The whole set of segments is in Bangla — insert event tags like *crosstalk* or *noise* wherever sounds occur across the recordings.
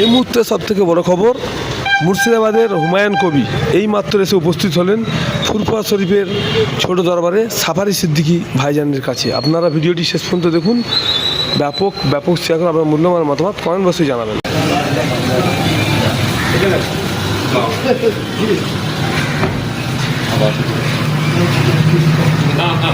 এই মুহূর্তে সব থেকে বড় খবর, মুর্শিদাবাদের হুমায়ুন কবি এই মাত্র এসে উপস্থিত হলেন ফুরফুরা শরীফের ছোট দরবারে সাফারি সিদ্দিকী ভাইজানের কাছে। আপনারা ভিডিওটি শেষ পর্যন্ত দেখুন। ব্যাপক ব্যাপক শেয়ার করে আপনার মূল্যবান মতামত কমেন্ট বক্সে জানাবেন। *laughs*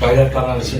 বাইরের কারা আছে